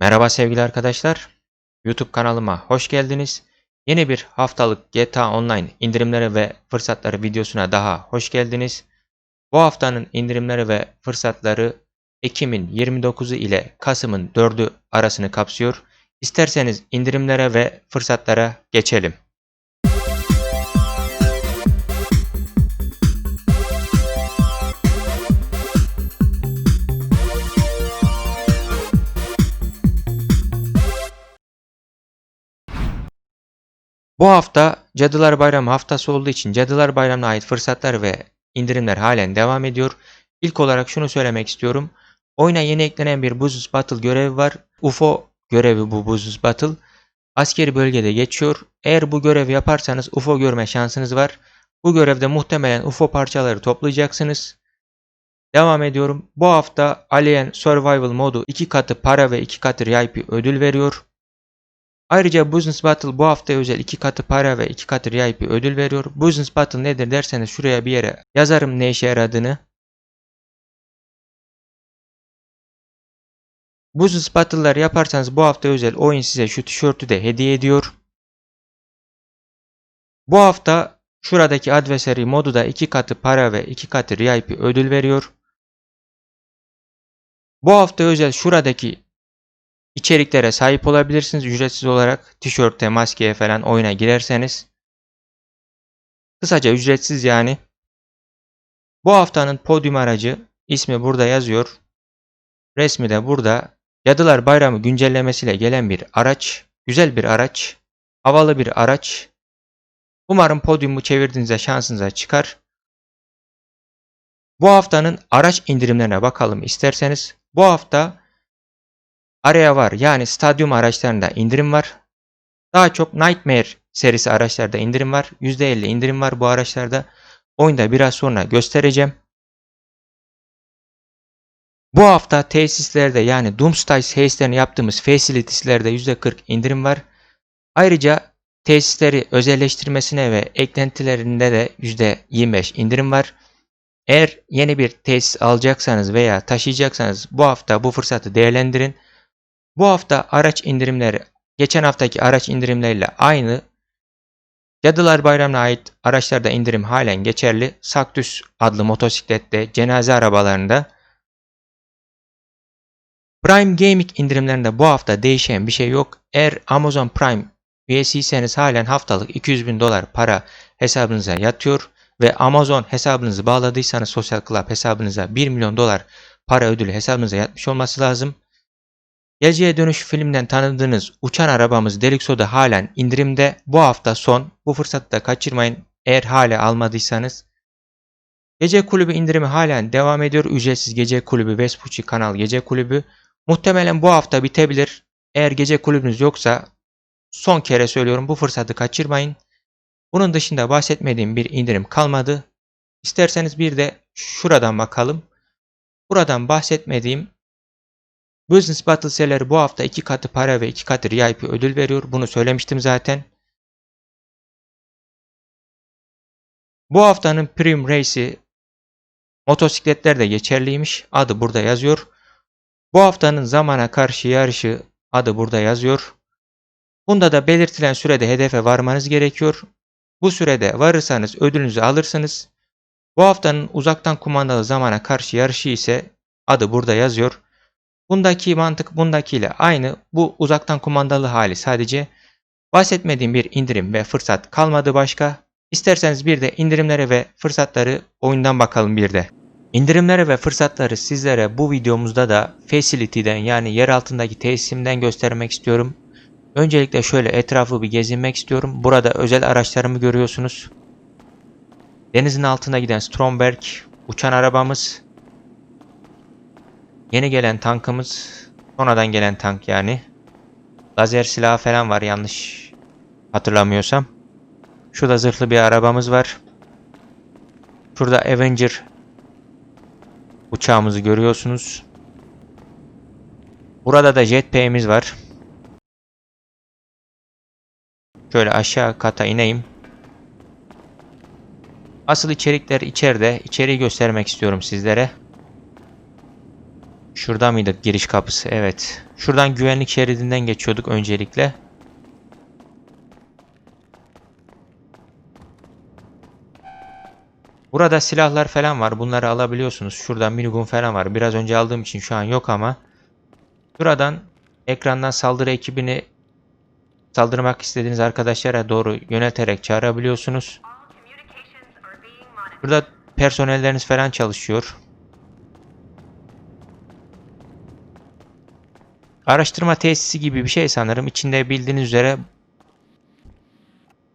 Merhaba sevgili arkadaşlar. YouTube kanalıma hoş geldiniz. Yeni bir haftalık GTA Online indirimleri ve fırsatları videosuna daha hoş geldiniz. Bu haftanın indirimleri ve fırsatları Ekim'in 29'u ile Kasım'ın 4'ü arasını kapsıyor. İsterseniz indirimlere ve fırsatlara geçelim. Bu hafta Cadılar Bayramı haftası olduğu için Cadılar Bayramı'na ait fırsatlar ve indirimler halen devam ediyor. İlk olarak şunu söylemek istiyorum. Oyuna yeni eklenen bir Business Battle görevi var. UFO görevi bu Business Battle. Askeri bölgede geçiyor. Eğer bu görevi yaparsanız UFO görme şansınız var. Bu görevde muhtemelen UFO parçaları toplayacaksınız. Devam ediyorum. Bu hafta Alien Survival modu 2 katı para ve 2 katı VIP ödül veriyor. Ayrıca Business Battle bu hafta özel 2 katı para ve 2 katı VIP ödül veriyor. Business Battle nedir derseniz şuraya bir yere yazarım ne işe yaradığını. Business Battle'lar yaparsanız bu hafta özel oyun size şu tişörtü de hediye ediyor. Bu hafta şuradaki adversary modu da 2 katı para ve 2 katı VIP ödül veriyor. Bu hafta özel şuradaki içeriklere sahip olabilirsiniz ücretsiz olarak. Tişörte, maskeye falan oyuna girerseniz. Kısaca ücretsiz yani. Bu haftanın podyum aracı ismi burada yazıyor. Resmi de burada. Yadılar Bayramı güncellemesiyle gelen bir araç. Güzel bir araç. Havalı bir araç. Umarım podyumu çevirdiğinizde şansınıza çıkar. Bu haftanın araç indirimlerine bakalım isterseniz. Bu hafta Araya var yani stadyum araçlarında indirim var. Daha çok Nightmare serisi araçlarda indirim var. %50 indirim var bu araçlarda. Oyunda biraz sonra göstereceğim. Bu hafta tesislerde yani Doomsday tesislerini yaptığımız facilitieslerde %40 indirim var. Ayrıca tesisleri özelleştirmesine ve eklentilerinde de %25 indirim var. Eğer yeni bir tesis alacaksanız veya taşıyacaksanız bu hafta bu fırsatı değerlendirin. Bu hafta araç indirimleri geçen haftaki araç indirimleriyle aynı. Cadılar Bayramı'na ait araçlarda indirim halen geçerli. Saktüs adlı motosiklette, cenaze arabalarında. Prime Gaming indirimlerinde bu hafta değişen bir şey yok. Eğer Amazon Prime üyesiyseniz halen haftalık 200 bin dolar para hesabınıza yatıyor ve Amazon hesabınızı bağladıysanız Social Club hesabınıza 1 milyon dolar para ödülü hesabınıza yatmış olması lazım. Geleceğe Dönüş filmden tanıdığınız uçan arabamız Deluxo'da halen indirimde. Bu hafta son. Bu fırsatı da kaçırmayın eğer hala almadıysanız. Gece kulübü indirimi halen devam ediyor. Ücretsiz gece kulübü Vespucci kanal gece kulübü. Muhtemelen bu hafta bitebilir. Eğer gece kulübünüz yoksa son kere söylüyorum bu fırsatı kaçırmayın. Bunun dışında bahsetmediğim bir indirim kalmadı. İsterseniz bir de şuradan bakalım. Buradan bahsetmediğim Business Battle serileri bu hafta 2 katı para ve 2 katı VIP ödül veriyor. Bunu söylemiştim zaten. Bu haftanın Prim Race'i motosikletler de geçerliymiş. Adı burada yazıyor. Bu haftanın zamana karşı yarışı adı burada yazıyor. Bunda da belirtilen sürede hedefe varmanız gerekiyor. Bu sürede varırsanız ödülünüzü alırsınız. Bu haftanın uzaktan kumandalı zamana karşı yarışı ise adı burada yazıyor. Bundaki mantık bundakiyle aynı. Bu uzaktan kumandalı hali sadece. Bahsetmediğim bir indirim ve fırsat kalmadı başka. İsterseniz bir de indirimlere ve fırsatları oyundan bakalım bir de. İndirimlere ve fırsatları sizlere bu videomuzda da Facility'den yani yer altındaki tesisimden göstermek istiyorum. Öncelikle şöyle etrafı bir gezinmek istiyorum. Burada özel araçlarımı görüyorsunuz. Denizin altına giden Stromberg uçan arabamız. Yeni gelen tankımız sonradan gelen tank yani. Lazer silahı falan var yanlış hatırlamıyorsam. Şurada zırhlı bir arabamız var. Şurada Avenger uçağımızı görüyorsunuz. Burada da jetpack'imiz var. Şöyle aşağı kata ineyim. Asıl içerikler içeride. İçeriği göstermek istiyorum sizlere. Şurada mıydı giriş kapısı? Evet. Şuradan güvenlik şeridinden geçiyorduk öncelikle. Burada silahlar falan var. Bunları alabiliyorsunuz. Şuradan minigun falan var. Biraz önce aldığım için şu an yok ama. Şuradan ekrandan saldırı ekibini saldırmak istediğiniz arkadaşlara doğru yönelterek çağırabiliyorsunuz. Burada personelleriniz falan çalışıyor. Araştırma tesisi gibi bir şey sanırım. İçinde bildiğiniz üzere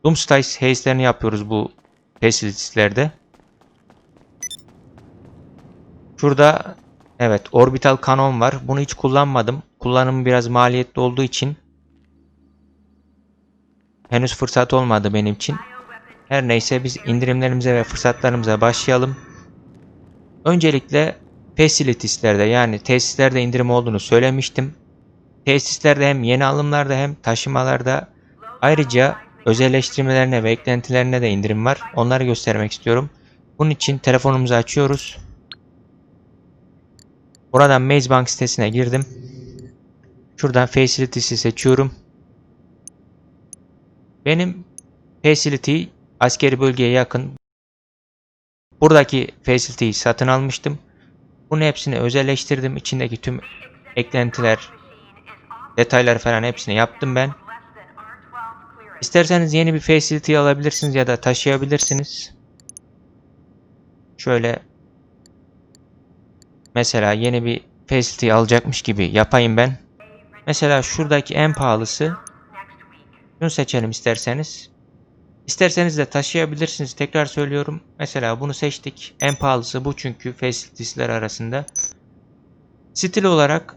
Doomsday heislerini yapıyoruz bu facilitie'lerde. Şurada evet orbital kanon var. Bunu hiç kullanmadım. Kullanımı biraz maliyetli olduğu için henüz fırsat olmadı benim için. Her neyse biz indirimlerimize ve fırsatlarımıza başlayalım. Öncelikle facilitieslerde yani tesislerde indirim olduğunu söylemiştim. Tesislerde hem yeni alımlarda hem taşımalarda ayrıca özelleştirmelerine ve eklentilerine de indirim var. Onları göstermek istiyorum. Bunun için telefonumuzu açıyoruz. Buradan Maze Bank sitesine girdim. Şuradan Facilities'i seçiyorum. Benim Facility askeri bölgeye yakın. Buradaki Facility'yi satın almıştım. Bunun hepsini özelleştirdim. İçindeki tüm eklentiler, detaylar falan hepsini yaptım ben. İsterseniz yeni bir Facility alabilirsiniz ya da taşıyabilirsiniz. Şöyle Mesela yeni bir facility alacakmış gibi yapayım ben. Mesela şuradaki en pahalısı. Şunu seçelim isterseniz. İsterseniz de taşıyabilirsiniz. Tekrar söylüyorum. Mesela bunu seçtik. En pahalısı bu çünkü facilities'ler arasında. Stil olarak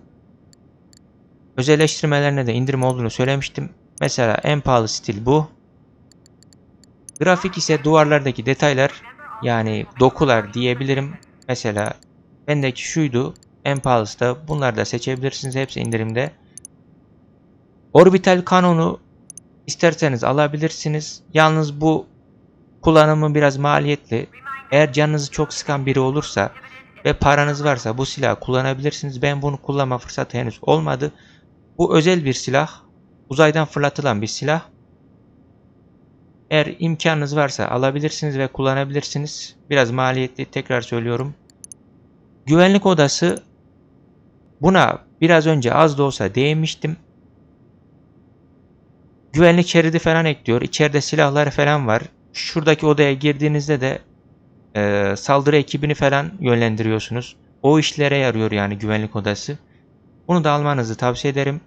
özelleştirmelerine de indirim olduğunu söylemiştim. Mesela en pahalı stil bu. Grafik ise duvarlardaki detaylar yani dokular diyebilirim. Mesela Bendeki şuydu. En pahalısı da bunları da seçebilirsiniz. Hepsi indirimde. Orbital kanonu isterseniz alabilirsiniz. Yalnız bu kullanımı biraz maliyetli. Eğer canınızı çok sıkan biri olursa ve paranız varsa bu silahı kullanabilirsiniz. Ben bunu kullanma fırsatı henüz olmadı. Bu özel bir silah. Uzaydan fırlatılan bir silah. Eğer imkanınız varsa alabilirsiniz ve kullanabilirsiniz. Biraz maliyetli tekrar söylüyorum. Güvenlik odası buna biraz önce az da olsa değinmiştim. Güvenlik şeridi falan ekliyor. İçeride silahlar falan var. Şuradaki odaya girdiğinizde de e, saldırı ekibini falan yönlendiriyorsunuz. O işlere yarıyor yani güvenlik odası. Bunu da almanızı tavsiye ederim.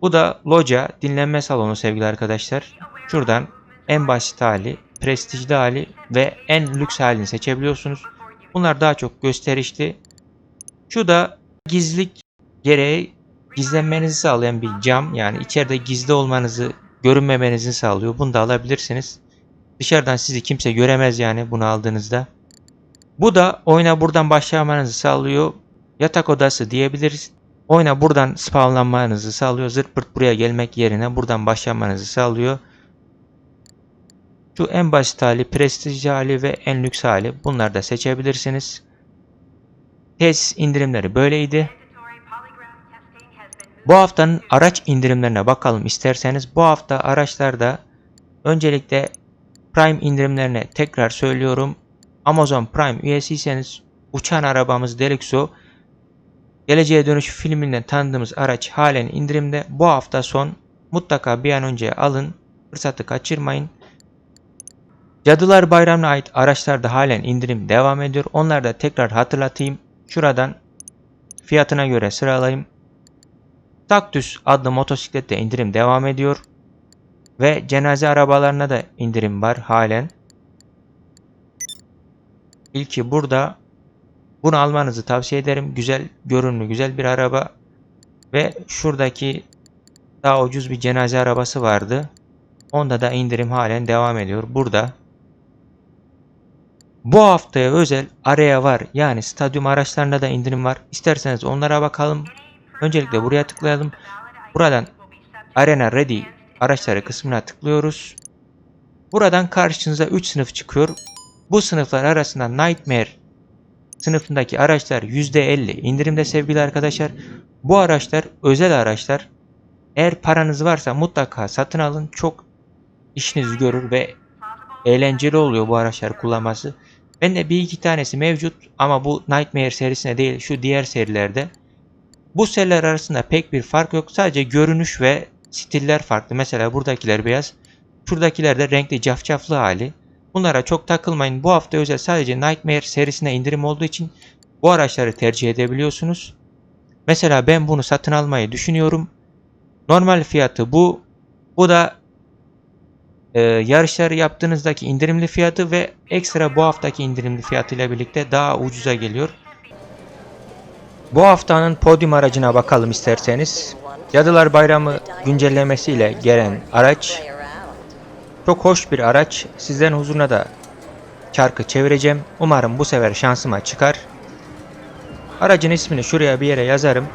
Bu da loca dinlenme salonu sevgili arkadaşlar. Şuradan en basit hali, prestijli hali ve en lüks halini seçebiliyorsunuz. Bunlar daha çok gösterişli. Şu da gizlilik gereği gizlenmenizi sağlayan bir cam. Yani içeride gizli olmanızı, görünmemenizi sağlıyor. Bunu da alabilirsiniz. Dışarıdan sizi kimse göremez yani bunu aldığınızda. Bu da oyuna buradan başlamanızı sağlıyor. Yatak odası diyebiliriz. Oyuna buradan spawnlanmanızı sağlıyor. Zırt pırt buraya gelmek yerine buradan başlamanızı sağlıyor. Şu en basit hali, prestij hali ve en lüks hali. Bunları da seçebilirsiniz. Tesis indirimleri böyleydi. Bu haftanın araç indirimlerine bakalım isterseniz. Bu hafta araçlarda öncelikle Prime indirimlerine tekrar söylüyorum. Amazon Prime üyesiyseniz uçan arabamız Deluxo Geleceğe Dönüş filminden tanıdığımız araç halen indirimde. Bu hafta son mutlaka bir an önce alın. Fırsatı kaçırmayın. Cadılar Bayramı'na ait araçlarda halen indirim devam ediyor. Onları da tekrar hatırlatayım. Şuradan fiyatına göre sıralayayım. Taktus adlı motosiklette indirim devam ediyor. Ve cenaze arabalarına da indirim var halen. İlki burada. Bunu almanızı tavsiye ederim. Güzel görünümlü, güzel bir araba. Ve şuradaki daha ucuz bir cenaze arabası vardı. Onda da indirim halen devam ediyor. Burada bu haftaya özel araya var. Yani stadyum araçlarında da indirim var. İsterseniz onlara bakalım. Öncelikle buraya tıklayalım. Buradan Arena Ready araçları kısmına tıklıyoruz. Buradan karşınıza 3 sınıf çıkıyor. Bu sınıflar arasında Nightmare sınıfındaki araçlar %50 indirimde sevgili arkadaşlar. Bu araçlar özel araçlar. Eğer paranız varsa mutlaka satın alın. Çok işinizi görür ve eğlenceli oluyor bu araçları kullanması. Bende bir iki tanesi mevcut ama bu Nightmare serisine değil şu diğer serilerde. Bu seriler arasında pek bir fark yok. Sadece görünüş ve stiller farklı. Mesela buradakiler beyaz. Şuradakiler de renkli cafcaflı hali. Bunlara çok takılmayın. Bu hafta özel sadece Nightmare serisine indirim olduğu için bu araçları tercih edebiliyorsunuz. Mesela ben bunu satın almayı düşünüyorum. Normal fiyatı bu. Bu da e, yarışları yaptığınızdaki indirimli fiyatı ve ekstra bu haftaki indirimli fiyatı ile birlikte daha ucuza geliyor. Bu haftanın podyum aracına bakalım isterseniz. Cadılar Bayramı güncellemesiyle gelen araç çok hoş bir araç. Sizlerin huzuruna da çarkı çevireceğim. Umarım bu sefer şansıma çıkar. Aracın ismini şuraya bir yere yazarım.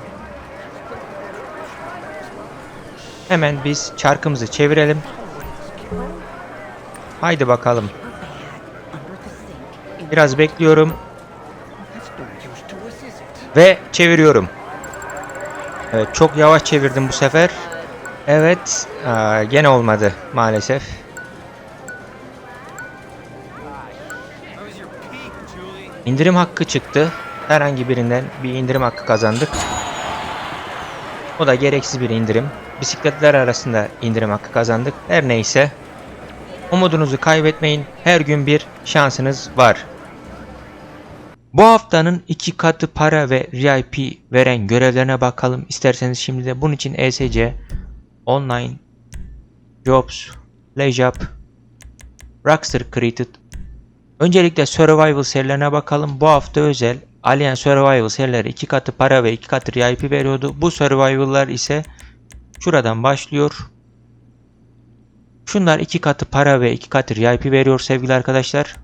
Hemen biz çarkımızı çevirelim. Haydi bakalım. Biraz bekliyorum ve çeviriyorum. Evet çok yavaş çevirdim bu sefer. Evet gene olmadı maalesef. İndirim hakkı çıktı. Herhangi birinden bir indirim hakkı kazandık. O da gereksiz bir indirim. Bisikletler arasında indirim hakkı kazandık. Her neyse. Umudunuzu kaybetmeyin. Her gün bir şansınız var. Bu haftanın iki katı para ve VIP veren görevlerine bakalım. İsterseniz şimdi de bunun için ESC, Online, Jobs, Leisure, Rockstar Created. Öncelikle Survival serilerine bakalım. Bu hafta özel Alien Survival serileri iki katı para ve iki katı VIP veriyordu. Bu Survival'lar ise şuradan başlıyor. Şunlar iki katı para ve iki katı VIP veriyor sevgili arkadaşlar.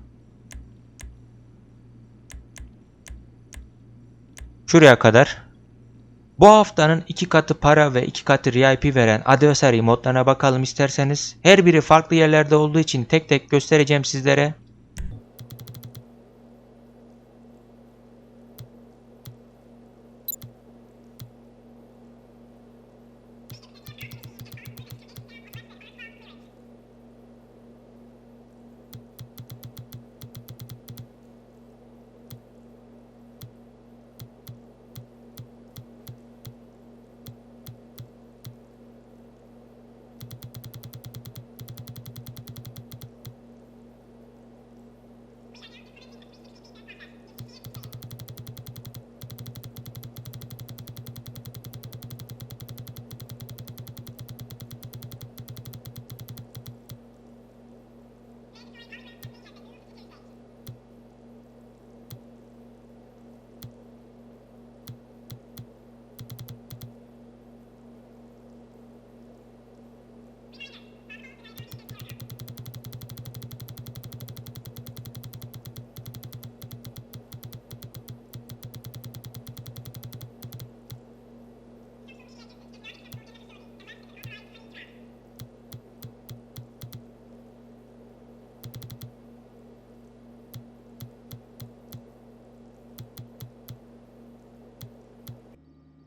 Şuraya kadar. Bu haftanın iki katı para ve iki katı VIP veren adversary modlarına bakalım isterseniz. Her biri farklı yerlerde olduğu için tek tek göstereceğim sizlere.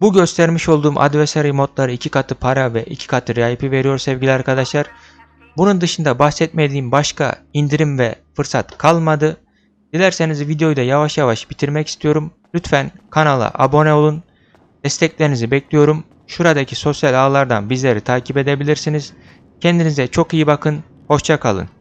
Bu göstermiş olduğum adversary modları iki katı para ve iki katı VIP veriyor sevgili arkadaşlar. Bunun dışında bahsetmediğim başka indirim ve fırsat kalmadı. Dilerseniz videoyu da yavaş yavaş bitirmek istiyorum. Lütfen kanala abone olun. Desteklerinizi bekliyorum. Şuradaki sosyal ağlardan bizleri takip edebilirsiniz. Kendinize çok iyi bakın. Hoşçakalın.